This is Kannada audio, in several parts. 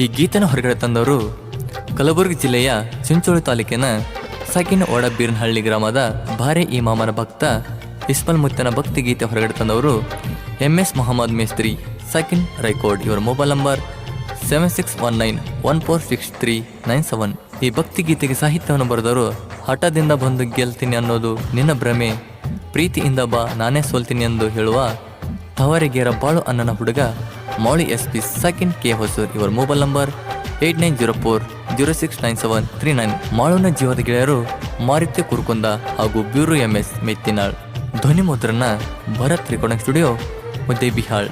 ಈ ಗೀತನ ಹೊರಗಡೆ ತಂದವರು ಕಲಬುರಗಿ ಜಿಲ್ಲೆಯ ಚಿಂಚೋಳಿ ತಾಲೂಕಿನ ಸಕಿನ ಓಡಬೀರ್ನಹಳ್ಳಿ ಗ್ರಾಮದ ಭಾರೆ ಇಮಾಮನ ಭಕ್ತ ಇಸ್ಮಲ್ ಮುತ್ತನ ಭಕ್ತಿ ಗೀತೆ ಹೊರಗಡೆ ತಂದವರು ಎಂ ಎಸ್ ಮೊಹಮ್ಮದ್ ಮೇಸ್ತ್ರಿ ಸಕಿನ್ ರೈಕೋಡ್. ಇವರ mobile number seven six one nine one four six three nine seven ಈ ಭಕ್ತಿ ಗೀತೆಗೆ ಸಾಹಿತ್ಯವನ್ನು ಬರೆದವರು, ಹಠದಿಂದ ಬಂದು ಗೆಲ್ತೀನಿ ಅನ್ನೋದು ನಿನ್ನ ಭ್ರಮೆ, ಪ್ರೀತಿಯಿಂದ ಬಾ, ನಾನೇ ಸೋಲ್ತೀನಿ ಎಂದು ಹೇಳುವ ತವರಿಗೇರ ಬಾಳು ಅನ್ನನ ಹುಡುಗ Mouli S P second K Hosur ಇವರ mobile number eight nine zero four zero six nine seven three nine ಮಾಳುನ ಜೀವದ ಗೆಳೆಯರು ಮಾರಿತ್ಯ ಕುರ್ಕುಂದ ಹಾಗೂ ಬ್ಯೂರು ಎಂ ಎಸ್ ಮೆತ್ತಿನಾಳ್. ಧ್ವನಿ ಮುದ್ರಣ ಭರತ್ ತ್ರಿಕೋಣ ಸ್ಟುಡಿಯೋ ಮುದ್ದೆ ಬಿಹಾಳ್.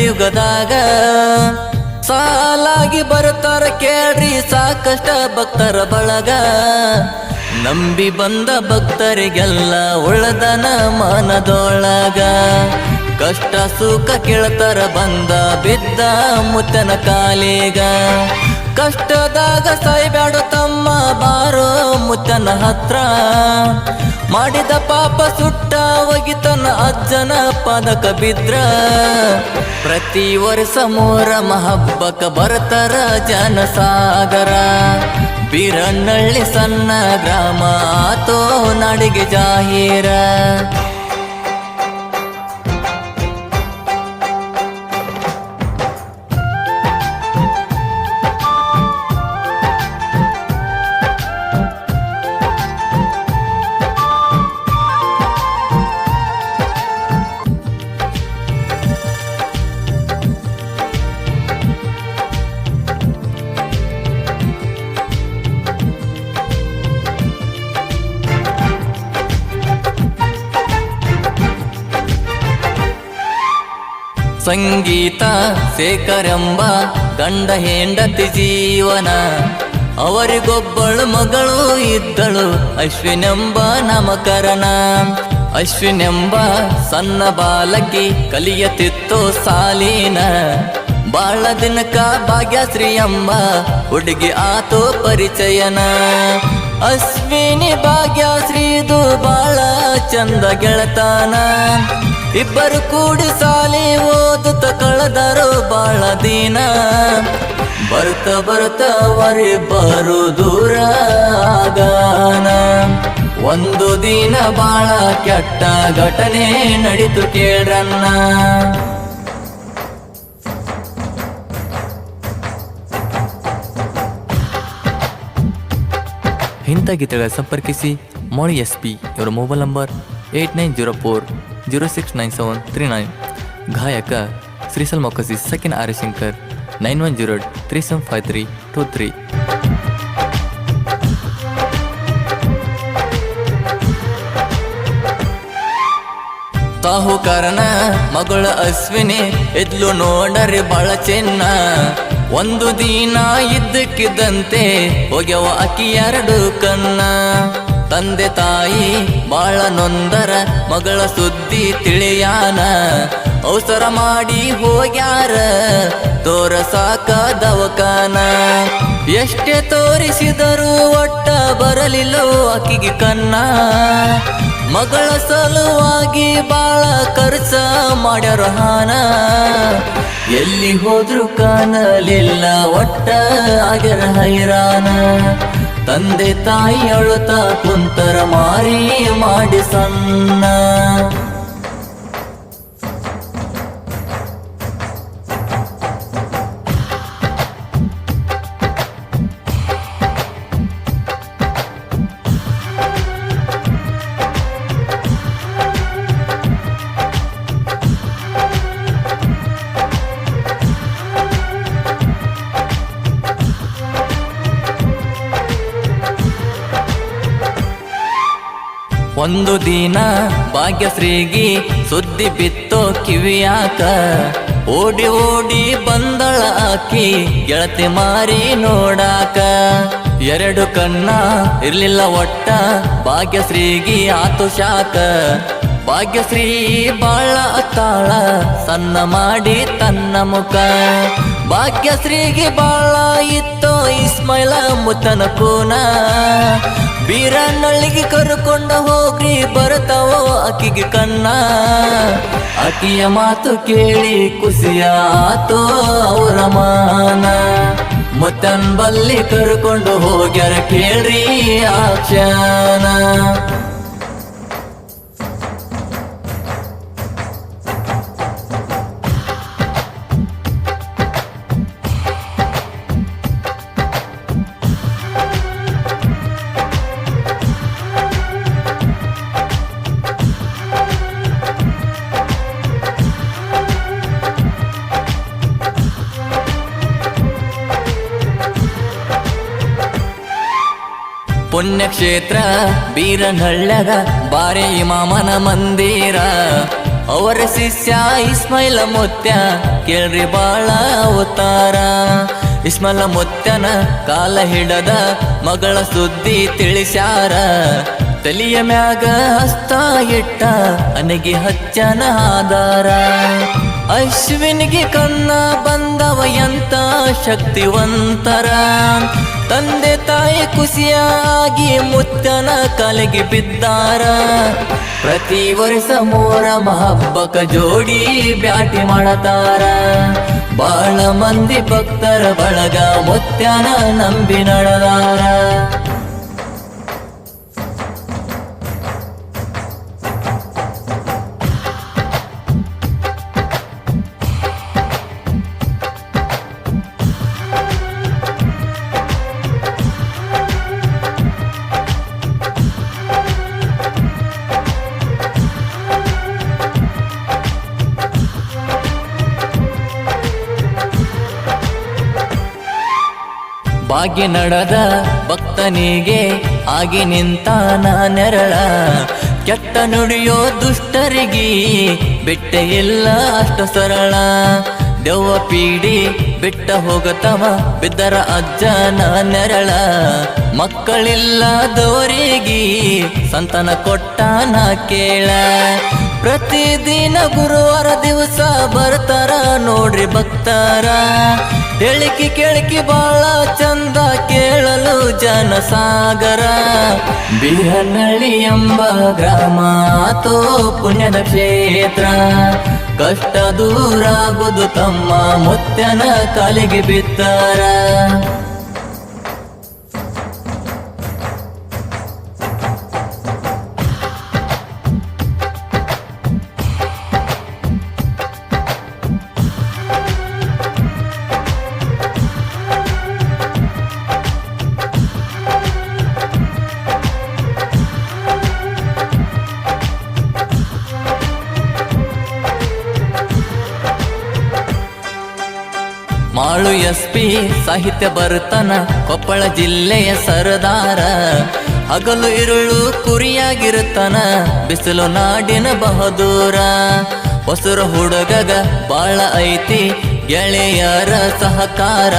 ಕಲಿಯುಗದಾಗ ಸಾಲಾಗಿ ಬರ್ತಾರ ಕೇಳ್ರಿ ಸಾಕಷ್ಟ ಭಕ್ತರ ಬಳಗ. ನಂಬಿ ಬಂದ ಭಕ್ತರಿಗೆಲ್ಲ ಉಳದನ ಮನದೊಳಗ. ಕಷ್ಟ ಸುಖ ಕೇಳ್ತಾರ ಬಂದ ಬಿದ್ದ ಮುತ್ತನ ಕಾಲಿಗ. ಕಷ್ಟದಾಗ ಸಾಯ್ಬ್ಯಾಡ ತಮ್ಮ ಬಾರೋ ಮುತ್ತನ ಹತ್ರ ಮಾಡಿದ ಪಾಪ ಸುಟ್ಟ ಒಗಿತನ ಅಜ್ಜನ ಪದಕ ಬಿದ್ರ. ಪ್ರತಿ ವರ್ಷ ಮೂರ ಮಹಬ್ಬಕ ಬರ್ತಾರ ಜನಸಾಗರ. ಬೀರಣ್ಣಳ್ಳಿ ಸಣ್ಣ ಗ್ರಾಮ ಆತೋ ನಾಡಿಗೆ ಜಾಹೀರ. ಸಂಗೀತ ಶೇಖರೆಂಬ ಗಂಡ ಹೆಂಡತಿ ಜೀವನ. ಅವರಿಗೊಬ್ಬಳು ಮಗಳು ಇದ್ದಳು ಅಶ್ವಿನೆಂಬ ನಾಮಕರಣ. ಅಶ್ವಿನೆಂಬ ಸಣ್ಣ ಬಾಲಕಿ ಕಲಿಯತಿತ್ತು ಸಾಲಿನ. ಬಾಳ ದಿನಕ ಭಾಗ್ಯಶ್ರೀ ಎಂಬ ಹುಡುಗಿ ಆತೋ ಪರಿಚಯನ. ಅಶ್ವಿನಿ ಭಾಗ್ಯಶ್ರೀದು ಬಾಳ ಚಂದ ಗೆಳತಾನ. ಇಬ್ಬರು ಕೂಡಿ ಸಾಲಿ ಓದುತ್ತ ಕಳೆದರು ಬಾಳ ದಿನ. ಬರ್ತ ಬರ್ತ ಅವರಿಬ್ಬರು ದೂರ ಆಗಾನ. ಒಂದು ದಿನ ಬಾಳ ಕೆಟ್ಟ ಘಟನೆ ನಡೀತು ಕೇಳ್ರನ್ನ. ಇಂಥ ಗೀತೆಗಳ ಸಂಪರ್ಕಿಸಿ ಮೋಳಿ ಎಸ್ ಪಿ, ಇವರ mobile number eight nine zero four zero six nine seven three nine. ಗಾಯಕ Shrisal ಮೊಕಸಿ R Shankar. Nine one zero three seven five three two three. ಸಾಹುಕಾರನ ಮಗಳ ಅಶ್ವಿನಿ ಎದ್ಲು ನೋಡರಿ ಬಾಳ ಚೆನ್ನ. ಒಂದು ದಿನ ಇದ್ದಕ್ಕಿದ್ದಂತೆ ಹೋಗ್ಯವ ಅಕ್ಕಿ ಎರಡು ಕನ್ನ. ತಂದೆ ತಾಯಿ ಬಾಳ ನೊಂದರ ಮಗಳ ಸುದ್ದಿ ತಿಳಿಯಾನ. ಅವಸರ ಮಾಡಿ ಹೋಗ್ಯಾರ ತೋರಸಾಕ ದವಕಾನ ಎಷ್ಟೇ ತೋರಿಸಿದರೂ ಒಟ್ಟ ಬರಲಿಲ್ಲೋ ಆಕಿಗೆ ಕನ್ನ. ಮಗಳ ಸಲುವಾಗಿ ಬಾಳ ಖರ್ಚ ಮಾಡ್ಯಾರ ಹಾನ. ಎಲ್ಲಿ ಹೋದ್ರು ಕಾಣಲಿಲ್ಲ, ಒಟ್ಟ ಆಗ್ಯಾರ ಹೈರಾಣ ತಂದೆ ತಾಯಿ ಅಳುತ್ತ ಕುಂತರ ಮಾರಿ ಮಾಡಿ ಸಣ್ಣ. ಒಂದು ದಿನ ಭಾಗ್ಯಶ್ರೀಗಿ ಸುದ್ದಿ ಬಿತ್ತೋ ಕಿವಿಯಾಕ. ಓಡಿ ಓಡಿ ಬಂದಳ ಆಕಿ, ಗೆಳತಿ ಮಾರಿ ನೋಡಾಕ. ಎರಡು ಕಣ್ಣ ಇರ್ಲಿಲ್ಲ ಒಟ್ಟ, ಭಾಗ್ಯಶ್ರೀಗಿ ಆತು ಶಾಕ. ಭಾಗ್ಯಶ್ರೀ ಬಾಳ ತಾಳ ಸಣ್ಣ ಮಾಡಿ ತನ್ನ ಮುಖ. ಭಾಗ್ಯಶ್ರೀಗೆ ಬಾಳ ಇತ್ತು ಇಸ್ಮೈಲ ಮುತ್ತನ ಪೂನ. ಬೀರನಳ್ಳಿಗೆ ಕರ್ಕೊಂಡು ಹೋಗ್ರಿ ಬರ್ತಾವೋ ಅಕ್ಕಿಗೆ ಕನ್ನ. ಅಕ್ಕಿಯ ಮಾತು ಕೇಳಿ ಆತೋ ಅವರ ಮಾನ. ಮುತ್ತನ್ ಬಲ್ಲಿ ಕರ್ಕೊಂಡು ಹೋಗ್ಯಾರ ಕೇಳ್ರಿ ಆ ಪುಣ್ಯಕ್ಷೇತ್ರ ಬೀರನಹಳ್ಳ್ಯಾಗ ಬಾರೆ ಮಾಮನ ಮಂದಿರ. ಅವರ ಶಿಷ್ಯ ಇಸ್ಮೈಲ ಮುತ್ಯ, ಕೇಳ್ರಿ ಬಾಳ ಅವತಾರ. ಇಸ್ಮೈಲ ಮುತ್ಯನ ಕಾಲ ಹಿಡದ ಮಗಳ ಸುದ್ದಿ ತಿಳಿಸ್ಯಾರ. ತಲಿಯ ಮ್ಯಾಗ ಹಸ್ತ ಇಟ್ಟ, ಅನಗಿ ಹಚ್ಚನ ಆಧಾರ. ಅಶ್ವಿನಿಗೆ ಕನ್ನ ಬಂದವ ಎಂತ ಶಕ್ತಿವಂತರ. ತಂದೆ ತಾಯಿ ಖುಷಿಯಾಗಿ ಮುತ್ತನ ಕಲೆಗೆ ಬಿದ್ದಾರ. ಪ್ರತಿ ವರ್ಷ ಮೂರ ಮಹಬ್ಬಕ ಜೋಡಿ ಬ್ಯಾಟಿ ಮಾಡತಾರ. ಬಹಳ ಮಂದಿ ಭಕ್ತರ ಬಳಗ ಮುತ್ಯನ ನಂಬಿ ನಡೆದಾರ. ಭಾಗ್ಯ ನಡೆದ ಭಕ್ತನಿಗೆ, ಆಗಿ ನಿಂತ ನೆರಳ ಕೆಟ್ಟ ನುಡಿಯೋ ದುಷ್ಟರಿಗೆ ಬೆಟ್ಟ ಇಲ್ಲ ಅಷ್ಟು ಸರಳ. ದೆವ್ವ ಪೀಡಿ ಬಿಟ್ಟ ಹೋಗತವ, ಬಿದ್ದರ ಅಜ್ಜ ನೆರಳ ಮಕ್ಕಳಿಲ್ಲದವರಿಗೆ ಸಂತಾನ ಕೊಟ್ಟಾನ ಕೇಳ. ಪ್ರತಿದಿನ ಗುರುವಾರ ದಿವಸ ಬರ್ತಾರ ನೋಡ್ರಿ ಭಕ್ತಾರ. ಹೇಳಿಕೆ ಕೇಳಿಕೆ ಬಾಳ ಚಂದ ಕೇಳಲು ಜನಸಾಗರ. ಬಿಹನಳ್ಳಿ ಎಂಬ ಗ್ರಾಮ ತೋ ಪುಣ್ಯದ ಕ್ಷೇತ್ರ. ಕಷ್ಟ ದೂರಾಗುದು ತಮ್ಮ ಮುತ್ತನ ಕಾಲಿಗೆ ಬಿತ್ತಾರ. ಎಸ್ ಪಿ ಸಾಹಿತ್ಯ ಬರ್ತನ ಕೊಪ್ಪಳ ಜಿಲ್ಲೆಯ ಸರದಾರ. ಹಗಲು ಇರುಳು ಕುರಿಯಾಗಿರುತ್ತಾನ ಬಿಸಿಲು ನಾಡಿನ ಬಹದೂರ. ಹೊಸರ ಹುಡುಗಗ ಬಾಳ ಐತಿ ಗೆಳೆಯರ ಸಹಕಾರ.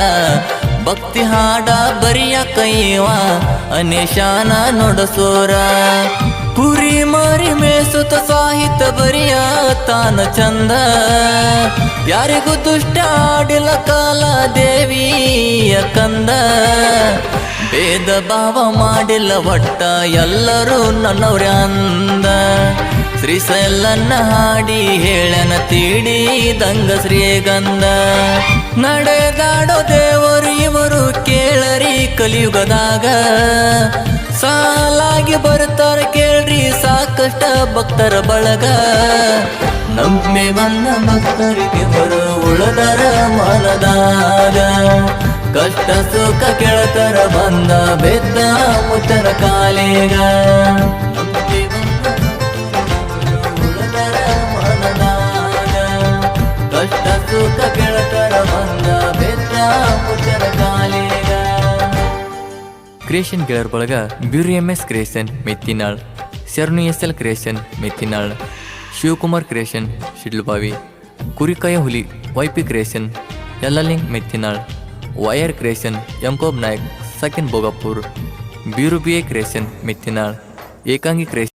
ಭಕ್ತಿ ಹಾಡ ಬರಿಯ ಕೈವ ಅನಿಶಾನ ನುಡಸೋರ. ತಾನ ಚಂದ. ಯಾರಿಗೂ ದುಷ್ಟ ಆಡಿಲ ಕಾಲ ದೇವಿಯ ಕಂದ. ಭೇದ ಭಾವ ಮಾಡಿಲ್ಲ ಒಟ್ಟ ಎಲ್ಲರೂ ನನ್ನವ್ರ ಅಂದ. ಶ್ರೀಸೆಲ್ಲನ್ನ ಹಾಡಿ ಹೇಳನ ತೀಡಿದಂಗ ಶ್ರೀಗಂಧ ನಡೆದಾಡೋ ದೇವರು ಇವರು ಕೇಳರಿ ಕಲಿಯುಗದಾಗ. ಸಾಲಾಗಿ ಬರ್ತಾರ ಕೇಳ್ರಿ ಸಾಕಷ್ಟ ಭಕ್ತರ ಬಳಗ. ನಮ್ಮೆ ಬಂದ ಭಕ್ತರಿಗೆ ಬರೋ ಉಳದರ ಮನದಾಗ. ಕಷ್ಟ ಸುಖ ಕೆಳತರ ಬಂದ ಬೆದ್ದ ಮುತ್ತರ ಕಾಲೇಗ. ಕಷ್ಟ ಸುಖ ಕೆಳತರ ಬಂದ ಬೆದ್ದ ಮುತ್ತರ ಕಾಲೇಗ. ಕ್ರಿಯೇಷನ್ ಗೆಲರ್ ಬಳಗ Bury M S creation Mettinal Sharanu S Mettinal Shivakumar creation Shidlubavi ಕುರಿಕಾಯ ಹುಲಿ Y P creation Yallaling Mettinal wire creation Yankob Nayak ಸಕಿನ್ Bogapur B A creation Mettinal ಏಕಾಂಗಿ ಕ್ರಿಯೇಷನ್